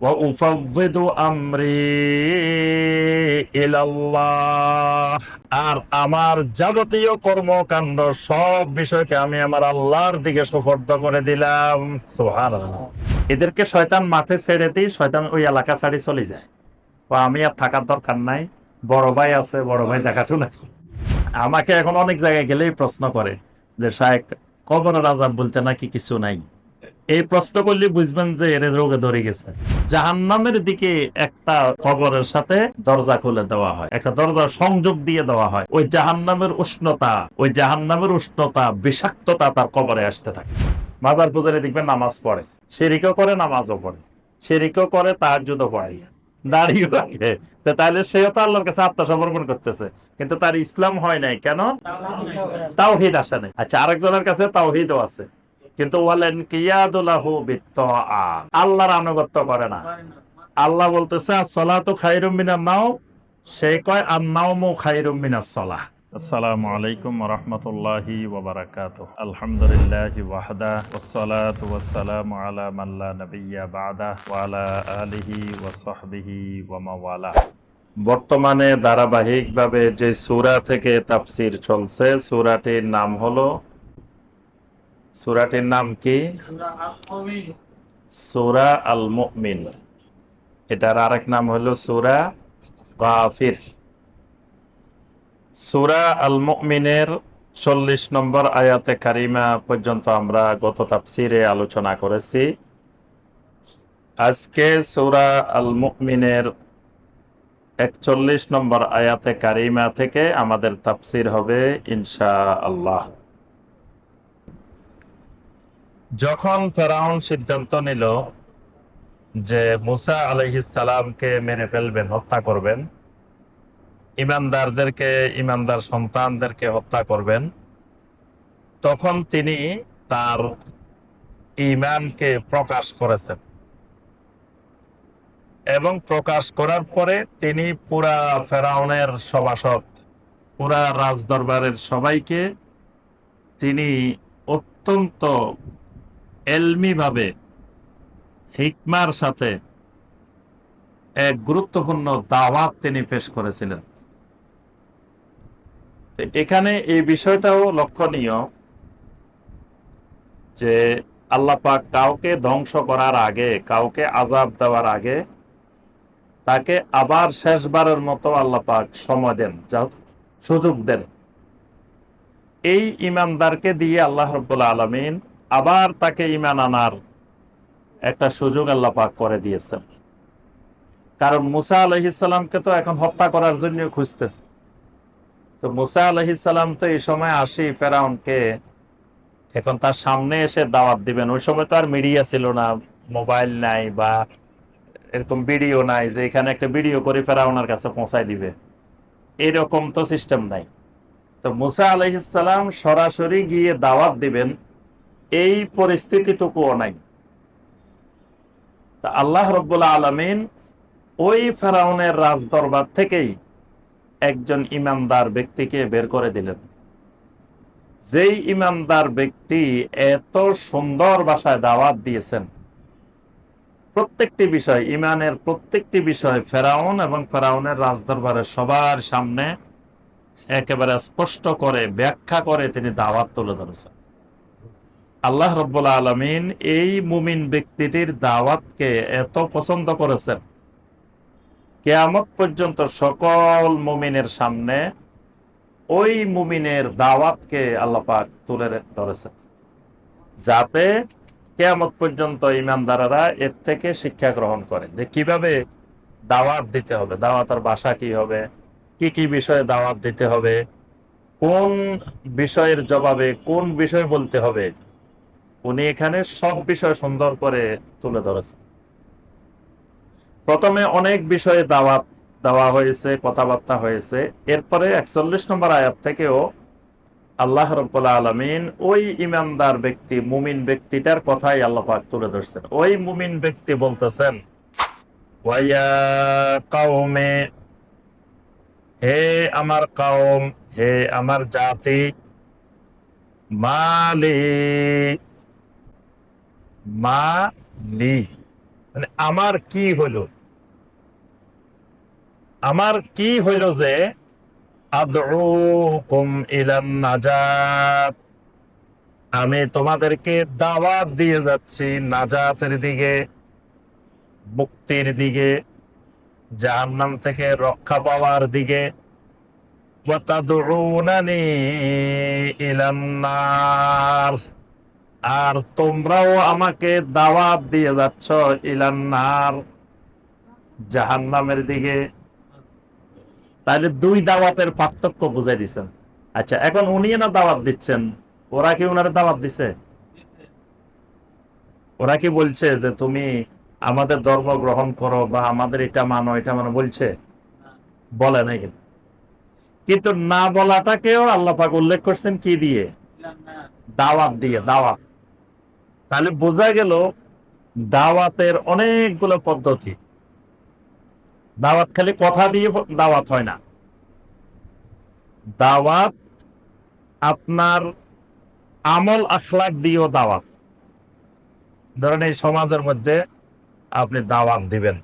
وأفوض أمري إلى الله আর আমার যাবতীয় কর্মকাণ্ড সব বিষয়কে আমি আমার আল্লাহর দিকে সুপর্দ করে দিলাম সুবহানাল্লাহ এদেরকে শয়তান মাঠে ছেড়ে দিই শয়তান ওই এলাকা ছাড়ি চলে যায় ও আমি আর থাকার দরকার নাই বড় ভাই আছে বড় ভাই দেখাশোনা করে। আমাকে এখন অনেক জায়গায় গেলেই প্রশ্ন করে যে শায়েক কবরের আজাব বলতে নাকি কিছু নাই এই প্রশ্ন করলে বুঝবেন যে এর রোগে ধরে গেছে। জাহান্নামের দিকে একটা কবরের সাথে দরজা খুলে দেওয়া হয়। একটা দরজা সংযোগ দিয়ে দেওয়া হয়। ওই জাহান্নামের উষ্ণতা, ওই জাহান্নামের উষ্ণতা, বিষাক্ততা তার কবরে আসতে থাকে। মাদার পুজারে দেখবেন নামাজ পড়ে। সেরিকও করে, নামাজও পড়ে। সেরিকও করে তার যুদ্ধ পড়ে। দাঁড়িয়ে রাখে। তাহলে সেও তো আল্লাহর কাছে আত্মসমর্পণ করতেছে। কিন্তু তার ইসলাম হয় নাই। কেন? তাওহিদ আসে নাই। আচ্ছা আরেকজনের কাছে তাওহিদও আছে। কিন্তু ওয়ালেন কিয়াদুলাহু বিত্তা আল্লাহর আনুগত্য করে না। আল্লাহ বলতেছে সলাতু খাইরুম মিনান নাও। সে কয় আর নাওমু খাইরুম মিনাস সলাহ। আসসালামু আলাইকুম রাহমাতুল্লাহি ওয়া বারাকাতুহু। আলহামদুলিল্লাহি ওয়াহদা ওয়াসসালাতু ওয়াসসালামু আলা মান লা নাবিয়্যা বা'দা ওয়া আলা আলিহি ওয়া সাহবিহি ওয়া মাওয়ালা। বর্তমানে ধারাবাহিকভাবে যে সূরা থেকে তাফসীর চলছে সূরাটির নাম হলো সূরাটির নাম কি? সুরা আল মুমিন এটার আরেক নাম হলো সূরা গাফির। সূরা আল মুমিনের চল্লিশ নম্বর আয়াতে কারিমা পর্যন্ত আমরা গত তাফসিরে আলোচনা করেছি। আজকে সুরা আল মুমিনের একচল্লিশ নম্বর আয়াতে কারিমা থেকে আমাদের তাফসির হবে ইনশা আল্লাহ যখন ফেরাউন সিদ্ধান্ত নিল যে মুসা সালামকে মেরে ফেলবেন, হত্যা করবেন, ইমানদারদেরকে, ইমানদার সন্তানদেরকে হত্যা করবেন, তখন তিনি তার ইমানকে প্রকাশ করেছেন। এবং প্রকাশ করার পরে তিনি পুরা ফেরাউনের সভাসদ, পুরা রাজদরবারের সবাইকে তিনি অত্যন্ত এলমিভাবে, হিকমার সাথে এক গুরুত্বপূর্ণ দাওয়াত তিনি পেশ করেছিলেন। এখানে এই বিষয়টাও লক্ষণীয় যে আল্লাহ পাক কাউকে ধ্বংস করার আগে, কাউকে আজাব দেওয়ার আগে তাকে আবার শেষবারের মতো আল্লাহ পাক সময় দেন সুযোগ দেন। এই ইমানদারকে দিয়ে আল্লাহ রব্বুল আলমিন আবার তাকে ইমান আনার একটা সুযোগ আল্লাহ পাক করে দিয়েছেন। কারণ মুসা আলহিসাল্লামকে তো এখন হত্যা করার জন্য খুঁজতেছে। তো মুসা আলহিসাল্লাম তো এই সময় আসি ফেরাউনকে, এখন তার সামনে এসে দাওয়াত দিবেন। ওই সময় তো আর মিডিয়া ছিল না, মোবাইল নাই বা এরকম ভিডিও নাই যে এখানে একটা ভিডিও করে ফেরাউনের কাছে পৌঁছায় দিবে। এরকম তো সিস্টেম নাই। তো মুসা আলহিসাল্লাম সরাসরি গিয়ে দাওয়াত দিবেন। এই পরিস্থিতিটুকুও নাই। তা আল্লাহ রব্বুল আলমিন ওই ফেরাউনের রাজদরবার থেকেই একজন ইমানদার ব্যক্তিকে বের করে দিলেন। যেই ইমানদার ব্যক্তি এত সুন্দর ভাষায় দাওয়াত দিয়েছেন, প্রত্যেকটি বিষয়, ইমানের প্রত্যেকটি বিষয় ফেরাউন এবং ফেরাউনের রাজদরবারের সবার সামনে একেবারে স্পষ্ট করে, ব্যাখ্যা করে তিনি দাওয়াত তুলে ধরেছেন। আল্লাহ রব্বুল আলমিন এই মুমিন ব্যক্তিটির দাওয়াতকে এত পছন্দ করেছেন। কেয়ামত পর্যন্ত সকল মুমিনের সামনে ওই মুমিনের দাওয়াতকে আল্লাহ পাক তুলে ধরেছেন। যাতে কেয়ামত পর্যন্ত ইমানদারেরা এর থেকে শিক্ষা গ্রহণ করে যে কীভাবে দাওয়াত দিতে হবে, দাওয়াতের বাসা কি হবে, কি কি বিষয়ে দাওয়াত দিতে হবে, কোন বিষয়ের জবাবে কোন বিষয় বলতে হবে উনি এখানে সব বিষয় সুন্দর করে তুলে ধরেছেন। প্রথমে অনেক বিষয়ে দাওয়াত দেওয়া হয়েছে, কথাবার্তা হয়েছে। এরপরে একচল্লিশ নম্বর আয়াত থেকেও আল্লাহ রব্বুল্লাহ আলমিন ওই ইমানদার ব্যক্তি, মুমিন ব্যক্তিটার কথাই আল্লাহ পাক তুলে ধরছেন। ওই মুমিন ব্যক্তি বলতেছেন কাউমে হে আমার কাউম হে আমার জাতি, মালি মা লি। মানে আমার কি হইল আমার কি হইল যে আমি তোমাদেরকে দাওয়াত দিয়ে যাচ্ছি নাজাতের দিকে, মুক্তির দিকে, জাহান্নাম থেকে রক্ষা পাওয়ার দিকে। নার। আর তোমরাও আমাকে দাওয়াত দিয়ে যাচ্ছ ইলান্নার জাহান্নামের দিকে। তাহলে দুই দাওয়াতের পার্থক্য বুঝাই দিচ্ছেন আচ্ছা এখন উনি না দাওয়াত দিচ্ছেন, ওরা কি ওনার দাওয়াত দিছে? ওরা কি বলছে যে তুমি আমাদের ধর্ম গ্রহণ করো বা আমাদের এটা মানো এটা মানো? বলছে। বলে নাই কিন্তু। কিন্তু না বলাটাকেও আল্লাহ পাক উল্লেখ করছেন কি দিয়ে? দাওয়াত দিয়ে, দাওয়াত। তাহলে বোঝা গেল দাওয়াতের অনেকগুলো পদ্ধতি। দাওয়াত খালি কথা দিয়ে দাওয়াত হয় না। দাওয়াত আপনার আমল আখলাক দিয়েও দাওয়াত। ধরেন এই সমাজের মধ্যে আপনি দাওয়াত দিবেন।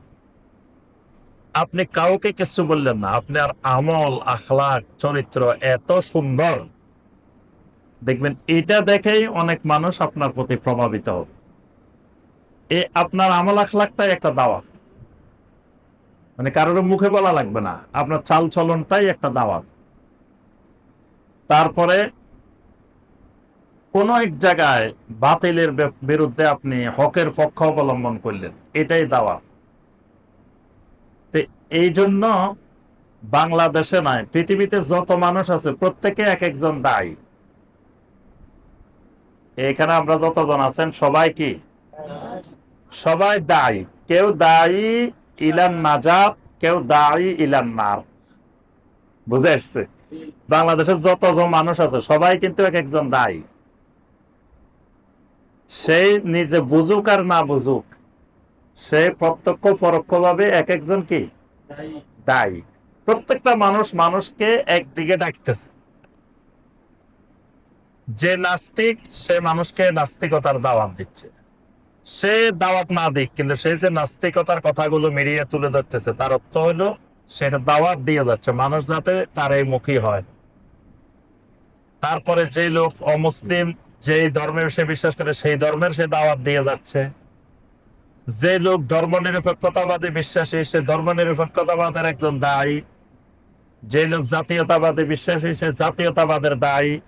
আপনি কাউকে কিছু বললেন না, আপনার আমল, আখলাক, চরিত্র এত সুন্দর। দেখবেন, এটা দেখেই অনেক মানুষ আপনার প্রতি প্রভাবিত হবে। এ আপনার আমল আখলাকটাই একটা দাওয়াত। মানে কারোর মুখে বলা লাগবে না, আপনার চাল চলনটাই একটা দাওয়াত। তারপরে কোন এক জায়গায় বাতিলের বিরুদ্ধে আপনি হকের পক্ষ অবলম্বন করলেন, এটাই দাওয়াত। এই জন্য বাংলাদেশে নয়, পৃথিবীতে যত মানুষ আছে, প্রত্যেকে এক একজন দায়ী। এখানে আমরা যতজন আছেন সবাই কি? সবাই দায়ী। কেউ দায়ী ইলান নাজাত কেউ দায়ী ইলান নার। বুঝে আসছে বাংলাদেশের যতজন মানুষ আছে সবাই কিন্তু এক একজন দায়ী। সেই নিজে বুঝুক আর না বুঝুক সে প্রত্যক্ষ পরোক্ষভাবে এক একজন কি? দায়ী। প্রত্যেকটা মানুষ মানুষকে একদিকে ডাকতেছে। যে নাস্তিক, সে মানুষকে নাস্তিকতার দাওয়াত দিচ্ছে। সে দাওয়াত না দিক, কিন্তু সে যে নাস্তিকতার কথাগুলো মিডিয়া তুলে ধরতেছে, তার অর্থ হলো সেটা দাওয়াত দিয়ে যাচ্ছে। মানুষ যাতে তার এই মুখী হয়। তারপরে যে লোক অমুসলিম, যেই ধর্মে সে বিশ্বাস করে, সেই ধর্মের সে দাওয়াত দিয়ে যাচ্ছে। যে লোক ধর্ম নিরপেক্ষতাবাদী বিশ্বাসী, সে ধর্ম নিরপেক্ষতাবাদের একজন দায়ী। যে লোক জাতীয়তাবাদী বিশ্বাসী, সে জাতীয়তাবাদের দায়ী।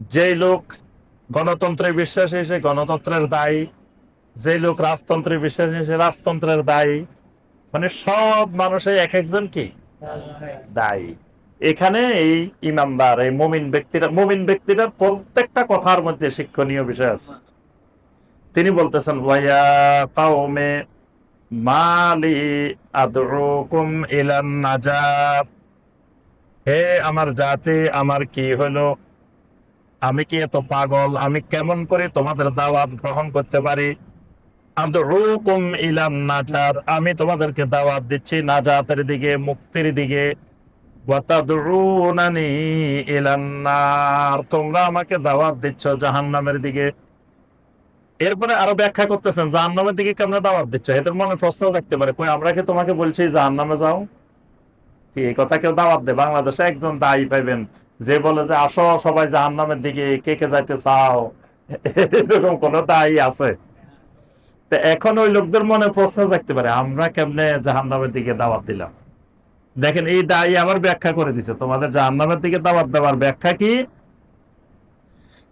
যে লোক গণতন্ত্রে বিশ্বাসী, সে গণতন্ত্রের দায়ী। যে লোক রাজতন্ত্রে বিশ্বাসী, সে রাজতন্ত্রের দায়ী। মানে সব মানুষের এক একজন কি? দায়ী। এখানে এই ইমানদার, এই মুমিন ব্যক্তিরা মুমিন ব্যক্তিটার প্রত্যেকটা কথার মধ্যে শিক্ষণীয় বিষয় আছে। তিনি বলতেছেন ভাইয়া কাউমে মালি আদরুকুম ইলান নাজাত। হে আমার জাতি, আমার কি হলো? আমি কি এত পাগল? আমি কেমন করে তোমাদের দাওয়াত গ্রহণ করতে পারি? ইলান নাজাত আমি তোমাদেরকে দাওয়াত দিচ্ছি নাজাতের দিকে, মুক্তির দিকে। তোমরা আমাকে দাওয়াত দিচ্ছ জাহান্নামের দিকে। এরপরে আরও ব্যাখ্যা করতেছেন, জাহান্নামের দিকে কেমন দাওয়াত দিচ্ছ? এদের মনে প্রশ্ন থাকতে পারে, কই, আমরা কি তোমাকে বলছি জাহান্নামে যাও? কি, এই কথা কেউ দাওয়াত দে বাংলাদেশে একজন দায়ী পাইবেন। যে বলে যে, আসো সবাই জাহান্নামের দিকে, কে কে যাইতে চাও? এরকম কোন দায়ী আছে। এখন ওই লোকদের মনে প্রশ্ন থাকতে পারে, আমরা কেমনে জাহান্নামের দিকে দাওয়াত দিলাম? দেখেন, এই দায়ী আবার ব্যাখ্যা করে দিছে, তোমাদের জাহান্নামের দিকে দাওয়াত দেওয়ার ব্যাখ্যা কি?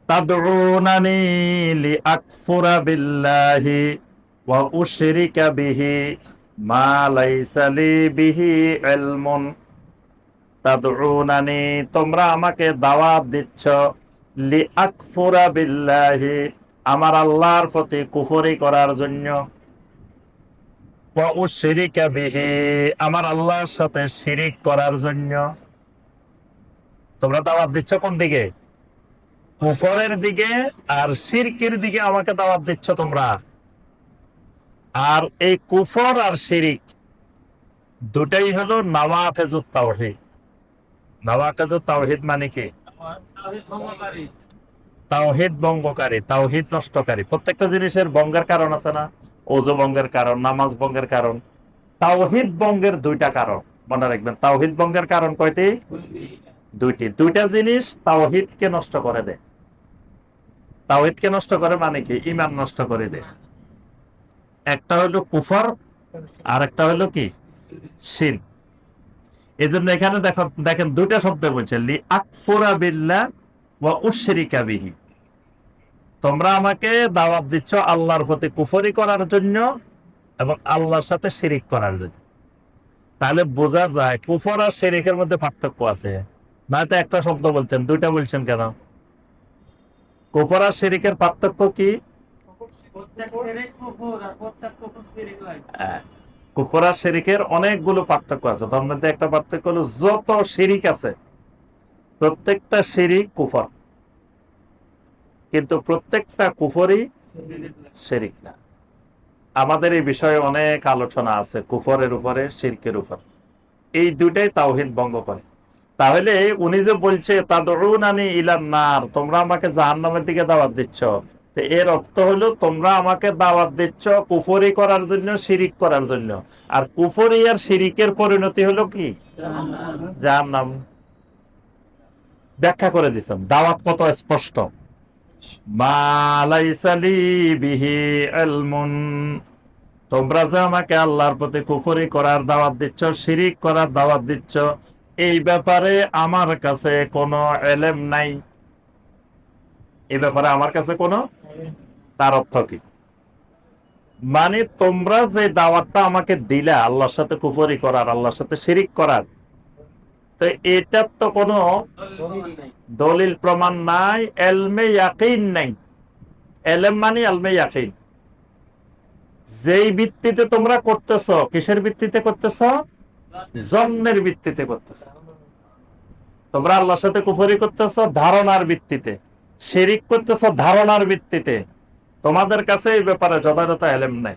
তাদউনানি লিআকফুরা বিল্লাহি ওয়া উশরিকা বিহি মা লাইসা লি বিহি ইলমুন। তাদউনানি, তোমরা আমাকে দাওয়াত দিচ্ছ। লিআকফুরা বিল্লাহি, আমার আল্লাহর প্রতি কুফরি করার জন্য। বিহি, আমার আল্লাহর সাথে শিরিক করার জন্য। তোমরা দাওয়াত দিচ্ছ কোন দিকে? কুফরের দিকে আর শিরকের দিকে আমাকে দাওয়াত দিচ্ছ তোমরা। আর এই কুফর আর শিরিক দুটাই হলো নওয়াফেজুত তাওহীদ। নওয়াফেজুত তাওহীদ মানে কি? তাওহীদ ভঙ্গকারী, তাওহীদ নষ্টকারী। প্রত্যেকটা জিনিসের ভঙ্গের কারণ আছে না? ওজু ভঙ্গের কারণ, নামাজ ভঙ্গের কারণ। তাওহিদ ভঙ্গের দুইটা কারণ। মনে রাখবেন, তাওহিদ ভঙ্গের কারণ কয়টি? দুইটি। দুইটা জিনিস তাওহিদকে নষ্ট করে দেয়। তাওহিদকে নষ্ট করে মানে কি? ইমান নষ্ট করে দেয়। একটা হলো কুফর আর একটা হলো কি? শিন এই জন্য এখানে দেখো দেখেন দুইটা শব্দ বলছে লি আকফুরা বিল্লাহ ওয়া উশরিকা বিহি। তোমরা আমাকে দাওয়াত দিচ্ছ আল্লাহর প্রতি কুফরি করার জন্য এবং আল্লাহর সাথে শিরিক করার জন্য। তাহলে বোঝা যায় কুফর আর শিরিকের মধ্যে পার্থক্য আছে। নয়তো একটা শব্দ বলতেন দুইটা বলছেন কেন? কুফর আর শিরিকের পার্থক্য কি? কুফর শিরিকের অনেকগুলো পার্থক্য আছে। তার মধ্যে একটা পার্থক্য হলো যত শিরিক আছে, প্রত্যেকটা শিরিক কুফর। কিন্তু প্রত্যেকটা কুফরই শিরিক না। আমাদের এই বিষয়ে অনেক আলোচনা আছে কুফরের উপরে, শিরকের উপর। এই দুইটাই তাওহিদ ভঙ্গ করে। তাহলে উনি যে বলছে তাদরুনানি ইলান নার তোমরা আমাকে জাহান্নামের দিকে দাওয়াত দিচ্ছ। তো এর অর্থ হলো তোমরা আমাকে দাওয়াত দিচ্ছ কুফরি করার জন্য শিরিক করার জন্য। আর কুফরি আর শিরিকের পরিণতি হলো কি? জাহান্নাম। ব্যাখ্যা করে দিচ্ছেন দাওয়াত কত স্পষ্ট? তোমরা যে আমাকে আল্লাহর প্রতি কুফরি করার দাওয়াত দিচ্ছ শিরিক করার দাওয়াত দিচ্ছ এই ব্যাপারে আমার কাছে কোনো এলেম নাই। এই ব্যাপারে আমার কাছে কোনো তার অর্থ কি? মানে তোমরা যে দাওয়াতটা আমাকে দিলে আল্লাহর সাথে কুফরি করার, আল্লাহর সাথে শিরিক করার, তো এটার তো কোনো দলিল প্রমাণ নাই, এলমে ইয়াকিন নাই। এলেম মানে এলমে ইয়াকিন। যেই ভিত্তিতে তোমরা করতেছ, কিসের ভিত্তিতে করতেছ? জন্মের ভিত্তিতে করতেছ। তোমরা আল্লাহর সাথে কুফরি করতেছ, ধারণার ভিত্তিতে। শিরিক করতেছ ধারণার ভিত্তিতে। তোমাদের কাছে এই ব্যাপারে যথাযথ এলেম নাই।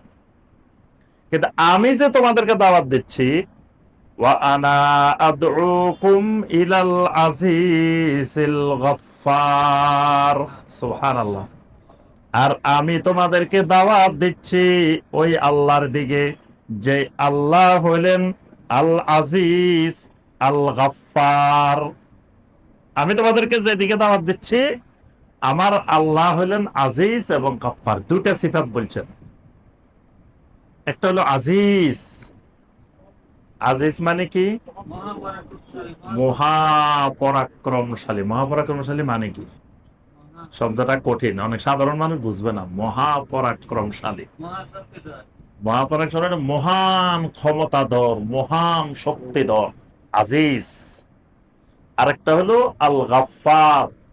কিন্তু আমি যে তোমাদেরকে দাওয়াত দিচ্ছি আর আমি তোমাদেরকে দাওয়াত দিচ্ছি ওই আল্লাহর দিকে, যে আল্লাহ হলেন আল আজিজ আল গফার আমি তোমাদেরকে যেদিকে দাওয়াত দিচ্ছি আমার আল্লাহ হলেন আজিজ এবং গাফফার। দুটা সিফাত বলছেন। একটা হলো আজিজ। আজিজ মানে কি? মহাপরাক্রমশালী। মহাপরাক্রমশালী মানে কি? শব্দটা কঠিন। অনেক সাধারণ মানুষ বুঝবে না। মহাপরাক্রমশালী। মহাপরাক্রম মানে মহান ক্ষমতাধর, মহান শক্তিধর। আজিজ। আরেকটা হলো আল গাফফার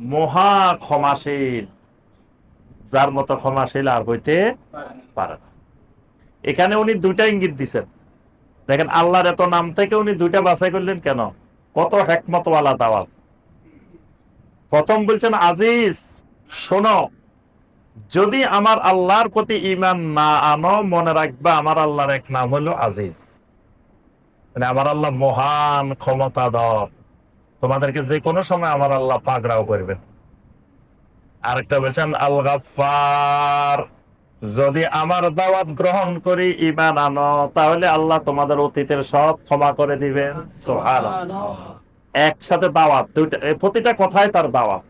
মহা ক্ষমাশীল, যার মতো ক্ষমাশীল আর হইতে পারে না। এখানে উনি দুইটা ইঙ্গিত দিছেন। দেখেন, আল্লাহর এত নাম থেকে উনি দুইটা বাছাই করলেন কেন? কত হেকমতওয়ালা দাওয়াত। প্রথম বলছেন, আজিজ, শোনো, যদি আমার আল্লাহর প্রতি ইমান না আনো, মনে রাখবা আমার আল্লাহর এক নাম হলো আজিজ। মানে আমার আল্লাহ মহান ক্ষমতাধর। তোমাদেরকে যে কোনো সময় আমার আল্লাহ পাকড়াও করবেন। আরেকটা বলছেন আল গাফফার যদি আমার দাওয়াত গ্রহণ করি ইমান আনো, তাহলে আল্লাহ তোমাদের অতীতের সব ক্ষমা করে দিবেন। একসাথে দাওয়াত, দুইটা প্রতিটা কথাই তার দাওয়াত।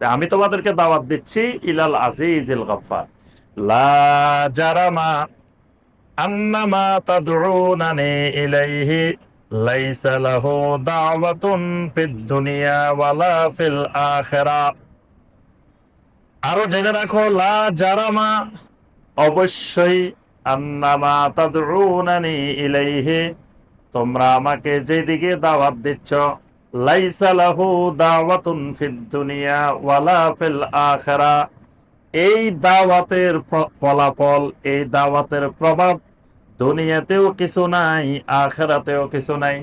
আমি তোমাদেরকে দাওয়াত দিচ্ছি, ইলাল আজিজিল গফফার। লা জারামা আন্নামা তাদউনানি ইলাইহি লাইসা লাহু দাওয়াতুন ফিদ দুনিয়া ওয়ালা ফিল আখিরাহ আরও জেনে রাখো, লা জারামা, অবশ্যই আন্নামা তাদউনানি ইলাইহি, তোমরা আমাকে যেদিকে দাওয়াত দিচ্ছ, লাইসা লাহু দাওয়াতুন ফিদ দুনিয়া ওয়ালা ফিল আখিরা। এই দাওয়াতের ফলাফল, এই দাওয়াতের প্রভাব দুনিয়াতেও কিছু নাই, আখেরাতেও কিছু নাই।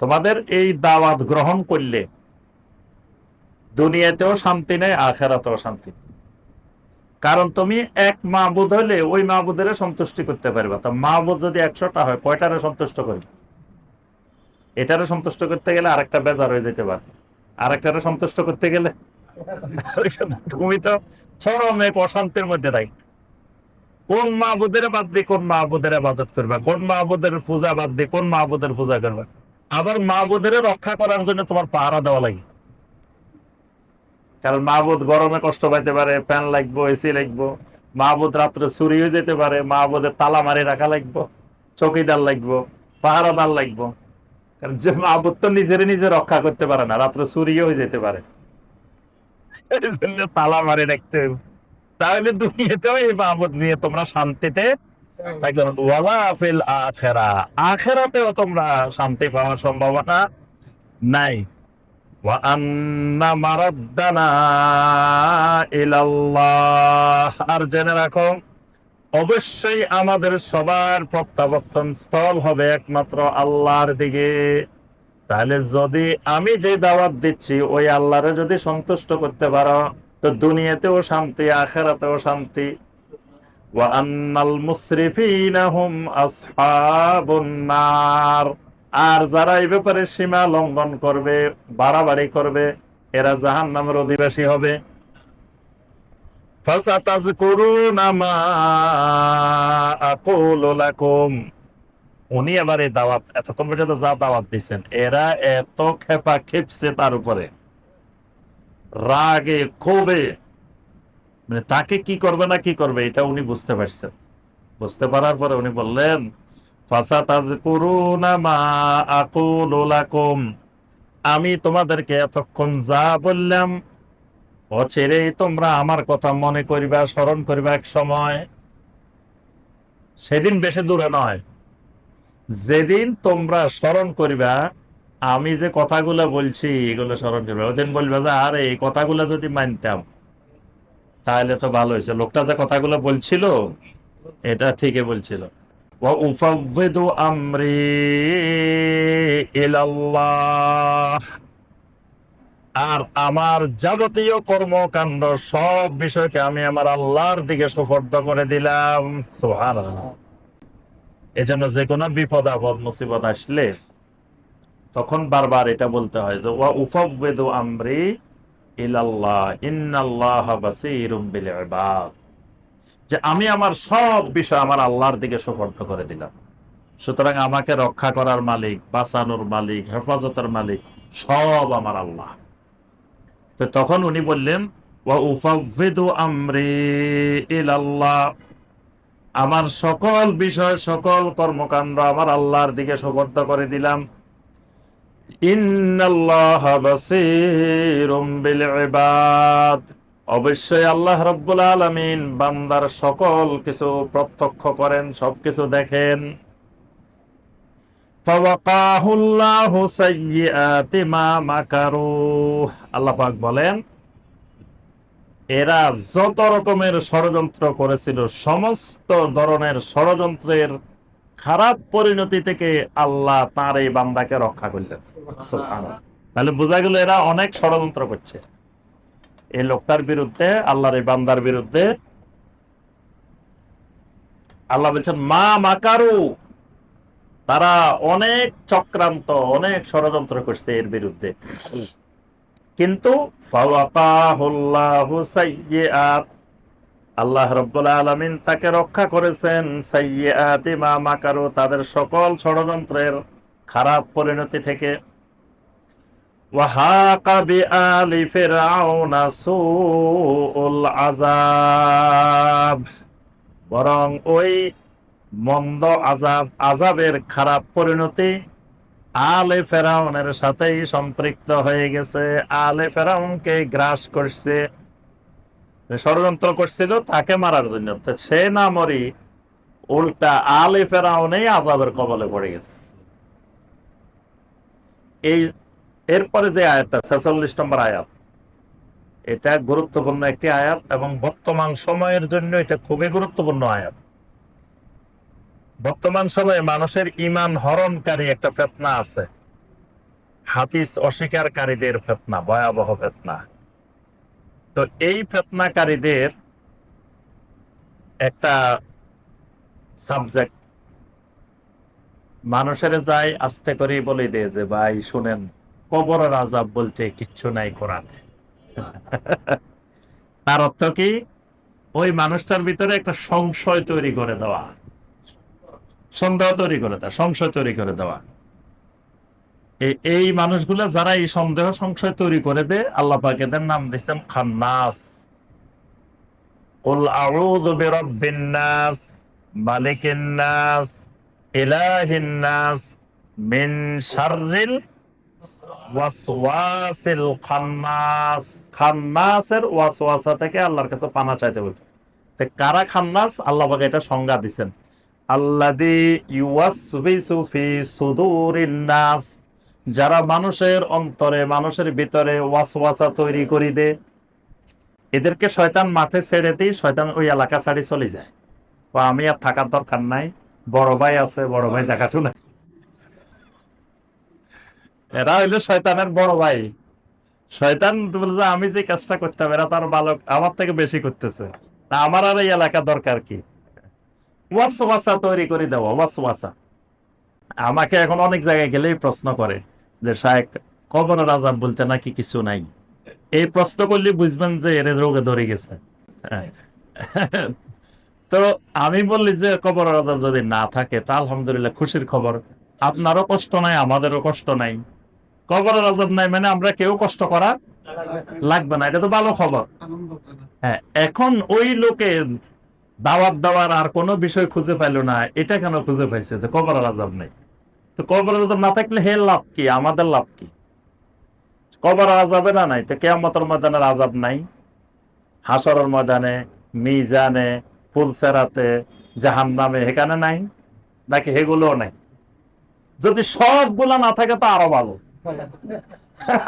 তোমাদের এই দাওয়াত গ্রহণ করলে দুনিয়াতেও শান্তি নেই, আখেরাতেও শান্তি কারণ তুমি এক মাহবুদ হলে ওই মাহবুদের সন্তুষ্টি করতে পারবে। তো মাহবুদ যদি একশোটা হয়, কয়টারে সন্তুষ্ট করবে? এটারে সন্তুষ্ট করতে গেলে আরেকটা বেজার হয়ে যেতে পারে। আরেকটারে সন্তুষ্ট করতে গেলে তুমি তো চরম অশান্তির মধ্যে থাকবে। কোন মাহবুদের বাদ দিয়ে কোন মাহবুদের আবাদত করবা? কোন মাহবুদের পূজা বাদ দিয়ে কোন মাহবুদের পূজা করবা? আবার মাহবুদের রক্ষা করার জন্য তোমার পাহারা দেওয়া লাগে। কারণ মাহবুদ গরমে কষ্ট পাইতে পারে, ফ্যান লাগবো এসি লাগবো। মাহবুদ রাত্রে চুরি হয়ে যেতে পারে মাহবুদের তালা মারি রাখা লাগবো, চৌকিদার লাগবো, পাহারাদার লাগবো। কারণ যে মাহবুদ তো নিজের নিজে রক্ষা করতে পারে না, রাত্রে চুরিও হয়ে যেতে পারে। তালা মারি রাখতে হবে। তাহলে দুনিয়াতেও এই বাবদ নিয়ে তোমরা শান্তিতে ওয়ালা ফিল আখেরা। আখেরাতেও তোমরা শান্তি পাওয়ার সম্ভাবনা নাই। আর জেনে রাখো, অবশ্যই আমাদের সবার প্রত্যাবর্তন স্থল হবে একমাত্র আল্লাহর দিকে। তাহলে যদি আমি যে দাওয়াত দিচ্ছি, ওই আল্লাহরে যদি সন্তুষ্ট করতে পারো তো দুনিয়াতেও শান্তি, আখেরাতেও শান্তি। আর যারা এই ব্যাপারে সীমা লঙ্ঘন করবে, বাড়াবাড়ি করবে, এরা জাহান নামের অধিবাসী হবে। উনি এবার এই দাওয়াত, এতক্ষণ পর্যন্ত যা দাওয়াত দিচ্ছেন এরা এত খেপা খেপছে তার উপরে। রাগে, ক্ষোভে। মানে তাকে কি করবে না কি করবে, এটা উনি বুঝতে পারছেন। বুঝতে পারার পরে উনি বললেন আমি তোমাদেরকে এতক্ষণ যা বললাম অচিরেই তোমরা আমার কথা মনে করিবা, স্মরণ করিবা এক সময়। সেদিন বেশি দূরে নয়। যেদিন তোমরা স্মরণ করিবা আমি যে কথাগুলো বলছি, এগুলো স্মরণ করবে। ওদিন বলবে যে আরে, এই কথাগুলো যদি মানতাম, তাহলে তো ভালো হয়েছে লোকটা যে কথাগুলো বলছিল, এটা ঠিকই বলছিল। আর আমার যাবতীয় কর্মকাণ্ড, সব বিষয়কে আমি আমার আল্লাহর দিকে সুফর্দ করে দিলাম। সোহার এজন্য যে কোনো বিপদ আপদ, মুসিবত আসলে তখন বারবার এটা বলতে হয় যে, ওয়া উফাওয়িদু আমরি ইলাল্লাহ, ইন্নাল্লাহ বাসীরুম বিল ইবাদ। যে আমি আমার সব বিষয় আমার আল্লাহর দিকে সুপর্দ করে দিলাম। সুতরাং আমাকে রক্ষা করার মালিক, বাঁচানোর মালিক, হেফাজতের মালিক সব আমার আল্লাহ। তো তখন উনি বললেন, ওয়া উফাওয়িদু আমরি ইলাল্লাহ, আমার সকল বিষয়, সকল কর্মকাণ্ড আমার আল্লাহর দিকে সুপর্দ করে দিলাম ইন্নাল্লাহা বাসীরুম বিল ইবাদ অবশ্যই আল্লাহ রব্বুল আলামিন বান্দার সকল কিছু প্রত্যক্ষ করেন, সবকিছু দেখেন। ফাওয়াকাহু আল্লাহু সাইয়্যাতি মা মাকারু। আল্লাহ পাক বলেন, এরা যত রকমের ষড়যন্ত্র করেছিল, সমস্ত ধরনের ষড়যন্ত্রের খারাপ পরিণতি থেকে আল্লাহ তার এই বান্দাকে রক্ষা করলেন। তাহলে বোঝা গেল এরা অনেক ষড়যন্ত্র করছে। এই লোকটার বিরুদ্ধে, আল্লাহর এই বান্দার বিরুদ্ধে আল্লাহ বলছেন, মা মাকারু। তারা অনেক চক্রান্ত, অনেক ষড়যন্ত্র করছে এর বিরুদ্ধে। কিন্তু আল্লাহ রব্বুল আলমিন তাকে রক্ষা করেছেন। সাইয়াতিমা মাকারু, তাদের সকল ষড়যন্ত্রের খারাপ পরিণতি থেকে। বরং ওই মন্দ আজাব আজাবের খারাপ পরিণতি আলে ফেরাউনের সাথেই সম্পৃক্ত হয়ে গেছে। আলে ফেরাউনকে গ্রাস করছে। ষড়যন্ত্র করছিল তাকে মারার জন্য। সে না মরি, উল্টা আলে ফেরাউনেই আজাবের কবলে পড়ে গেছে। এই এরপরে যে আয়াতটা, ছেচল্লিশ নম্বর আয়াত, এটা গুরুত্বপূর্ণ একটি আয়াত এবং বর্তমান সময়ের জন্য এটা খুবই গুরুত্বপূর্ণ আয়াত। বর্তমান সময়ে মানুষের ইমান হরণকারী একটা ফেতনা আছে। হাদিস অস্বীকারীদের ফেতনা, ভয়াবহ ফেতনা। তো এই ফেতনাকারীদের একটা সাবজেক্ট মানুষের যায় আস্তে করে বলে দেয় যে, ভাই, শুনেন কবরের আজাব বলতে কিচ্ছু নাই কোরআনে। তার অর্থ কি? ওই মানুষটার ভিতরে একটা সংশয় তৈরি করে দেওয়া। সন্দেহ তৈরি করে দেওয়া, সংশয় তৈরি করে দেওয়া। এই মানুষগুলা যারা এই সন্দেহ সংশয় তৈরি করে দেয় আল্লাহ পাক এদের নাম দিচ্ছেন খান্নাস قل أعوذ برب الناس ملك الناس إله الناس من شر ওয়াসওয়াসিল খান্নাস খান্নাসের ওয়াসওয়াসা থেকে আল্লাহর কাছে পানা চাইতে বলছে তো কারা খান্নাস আল্লাহ পাক এটা সংজ্ঞা দিচ্ছেন আল্লাদি ইউওয়াসবিসু ফি সুদুরিন নাস যারা মানুষের অন্তরে, মানুষের ভিতরে ওয়াসওয়াসা তৈরি করে দে, এদেরকে শয়তান মাঠে ছেড়ে দিই, শয়তান ওই এলাকা ছাড়ি চলে যায়। ও, আমি আর থাকার দরকার নাই। বড় ভাই আছে, বড় ভাই দেখাশোনা। এরা হইল শয়তানের বড় ভাই। শয়তান বলে যে, আমি যে কাজটা করতাম, এরা তার ভালো, আমার থেকে বেশি করতেছে। তা আমার আর এই এলাকা দরকার কি? ওয়াসওয়াসা তৈরি করে দেওয়া, ওয়াসওয়াসা। আমাকে এখন অনেক জায়গায় গেলেই প্রশ্ন করে। শায়েক আজাব বলতে নাকি কিছু নাই। এই প্রশ্ন করলে বুঝবেন যে এর রোগে ধরে গেছে। হ্যাঁ। তো আমি যে কবরের আজাব যদি না থাকে, তা আলহামদুলিল্লাহ খুশির খবর। আপনারও কষ্ট নাই, আমাদেরও কষ্ট নাই। কবর আজাব নাই মানে আমরা কেউ কষ্ট করা লাগবে না, এটা তো ভালো খবর। হ্যাঁ এখন ওই লোকে দাওয়াত দেওয়ার আর কোনো বিষয় খুঁজে পাইলো না, এটা কেন খুঁজে পাইছে যে কবর আজাব নেই? তো কবরের আজাব না থাকলে হে লাভ কি? আমাদের লাভ কি? কবর আজাবে না নাই? তো কেয়ামতের ময়দানের আজাব নাই। হাসরের ময়দানে, মিজানে, ফুলসেরাতে জাহান নামে এখানে নাই, নাকি হেগুলোও নাই? যদি সবগুলা না থাকে তো আরও ভালো।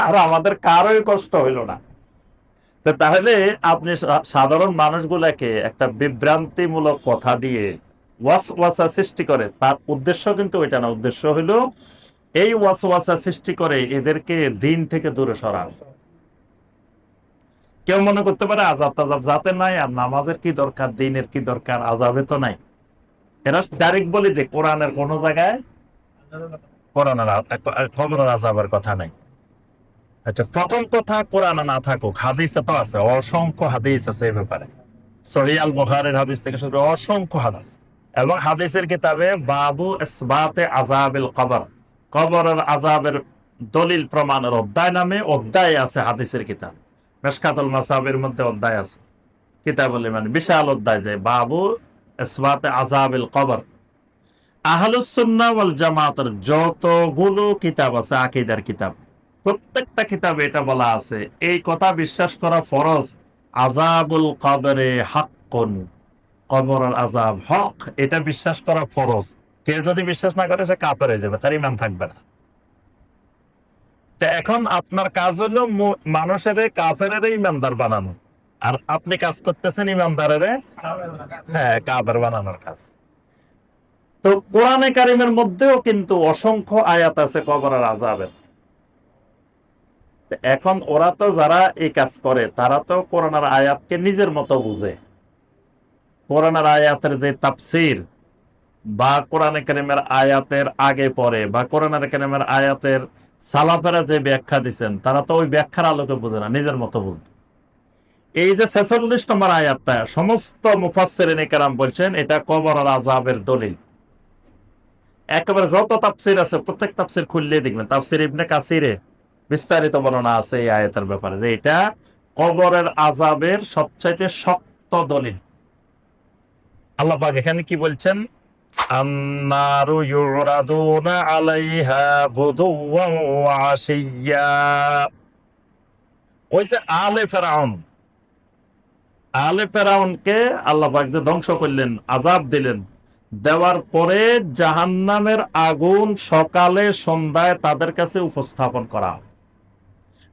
আর আমাদের কারোই কষ্ট হইল না। তাহলে আপনি সাধারণ মানুষগুলাকে একটা বিভ্রান্তিমূলক কথা দিয়ে ওয়াসওয়াসা সৃষ্টি করে। তার উদ্দেশ্য কিন্তু ওইটা না, উদ্দেশ্য হলো এই ওয়াসওয়াসা সৃষ্টি করে এদেরকে দিন থেকে দূরে সরান। কেউ মনে করতে পারে আজাব তাজাব যাতে নাই আর নামাজের কি দরকার, দিনের কি দরকার, আজাবে তো নাই। এরা ডাইরেক্ট বলি দে কোরআনের কোন জায়গায় কোরআনের খবরের আজাবের কথা নাই। আচ্ছা প্রথম কথা কোরআনে না থাকুক, হাদিসে তো আছে, অসংখ্য হাদিস আছে এই ব্যাপারে। সহিয়াল বুখারীর হাদিস থেকে শুরু অসংখ্য হাদিস। এবং হাদিসের কিতাবে বাবু ইসবাতে আজাবিল কবর। কবরের আজাবের দলিল প্রমাণের অধ্যায় নামে অধ্যায় আছে হাদিসের কিতাব। মেশকাতুল মাসাবের মধ্যে অধ্যায় আছে। কিতাবুল মানে বিশাল অধ্যায় যে বাবু ইসবাতে আজাবিল কবর। আহলুস সুন্নাহ ওয়াল জামাতের যতগুলো কিতাব আছে, আকিদার কিতাব, প্রত্যেকটা কিতাবে এটা বলা আছে, এই কথা বিশ্বাস করা ফরজ। আজাবুল কবরে হাক্কুন। কবরের আজাব হক, এটা বিশ্বাস করা ফরজ। কেউ যদি বিশ্বাস না করে, সে কাপের হয়ে যাবে, তার ইমান থাকবে না। তো এখন আপনার কাজ হলো মানুষের কাফের ইমানদার বানানো। আর আপনি কাজ করতেছেন ইমানদারের? হ্যাঁ কাবের বানানোর কাজ। তো কোরআনে কারিমের মধ্যেও কিন্তু অসংখ্য আয়াত আছে কবরের আজাবের এখন ওরা তো যারা এই কাজ করে, তারা তো কোরআনের আয়াতকে নিজের মতো বুঝে। কোরআনের আয়াতের যে তাফসির বা কোরআনে কারিমের আয়াতের আগে পরে বা কোরআনের কারিমের আয়াতের সালাফেরা যে ব্যাখ্যা দিচ্ছেন তারা তো ওই ব্যাখ্যার আলোকে বুঝে না, নিজের মতো বুঝে। এই যে ছেচল্লিশ নম্বর আয়াতটা, সমস্ত মুফাসসিরিন কেরাম বলছেন, এটা কবর আর আজাবের দলিল। একেবারে যত তাফসির আছে, প্রত্যেক তাফসির খুললে দেখবেন। তাফসির ইবনে কাসিরে বিস্তারিত বর্ণনা আছে এই আয়াতের ব্যাপারে, যে এটা কবরের আজাবের সবচাইতে শক্ত দলিল। আল্লাহ পাক এখানে কি বলছেন? আন্নারু ইউরাদুনা আলাইহা গুদুওয়ান ওয়া ওই যে আলে ফেরাউন, আলে ফেরাউনকে আল্লাহ পাক যে ধ্বংস করলেন আজাব দিলেন, দেওয়ার পরে জাহান্নামের আগুন সকালে সন্ধ্যায় তাদের কাছে উপস্থাপন করা।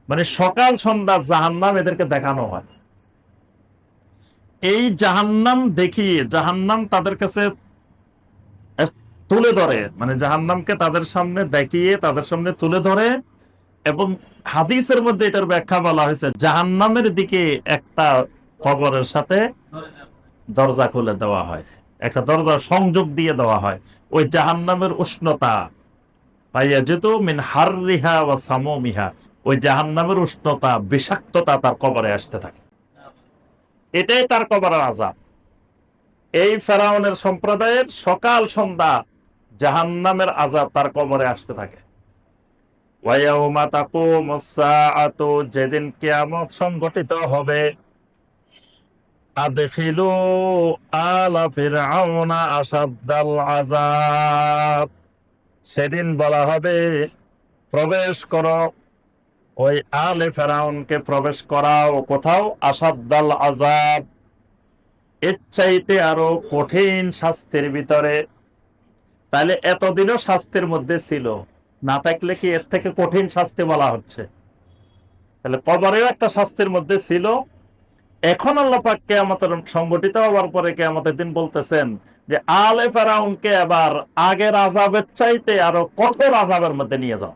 মানে সকাল সন্ধ্যা জাহান্নাম এদেরকে দেখানো হয়। এই জাহান্নাম দেখিয়ে জাহান্নাম তাদের কাছে তুলে ধরে মানে জাহান্নামকে তাদের সামনে দেখিয়ে তাদের সামনে তুলে ধরে, এবং হাদিসের মধ্যে এটার ব্যাখ্যা বলা হয়েছে, জাহান্নামের দিকে একটা খবরের সাথে দরজা খুলে দেওয়া হয়, একটা দরজা সংযোগ দিয়ে দেওয়া হয়, ওই জাহান্নামের উষ্ণতা। পাইয়া যেত মিন হাররিহা ওয়া সামমিহা, ওই জাহান্নামের উষ্ণতা, বিষাক্ততা তার কবরে আসতে থাকে। এটাই তার কবরের আজাব এই ফেরাউনের সম্প্রদায়ের সকাল সন্ধ্যা জাহান্নামের আজাব তার কবরে আসতে থাকে। যেদিন কেয়ামত সংগঠিত হবে। সেদিন বলা হবে, প্রবেশ করো। ওই আলে ফেরাউনকে প্রবেশ করাও কোথাও আসাদ্দাল আজাব এর চাইতে আরও কঠিন শাস্তির ভিতরে। তাহলে এতদিনও শাস্তির মধ্যে ছিল। না থাকলে কি এর থেকে কঠিন শাস্তি বলা হচ্ছে? তাহলে কবরেও একটা শাস্তির মধ্যে ছিল। এখন আল্লাহ পাক কেয়ামতের সংগঠিত হওয়ার পরে কেয়ামতের দিন বলতেছেন যে, আলে ফেরাউনকে এবার আগের আজাবের চাইতে আরও কঠোর আজাবের মধ্যে নিয়ে যাও।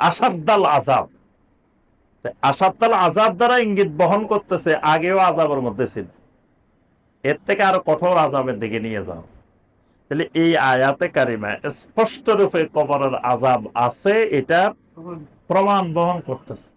আসাদ্দাল আজাব আসাদ্দাল আজাব দ্বারা ইঙ্গিত বহন করতেছে আগেও আজাবের মধ্যে ছিল। এর থেকে আরও কঠোর আজাবের দিকে নিয়ে যাও। তাহলে এই আয়াতে কারিমা স্পষ্ট রূপে কবরের আজাব আছে এটা প্রমাণ বহন করতেছে।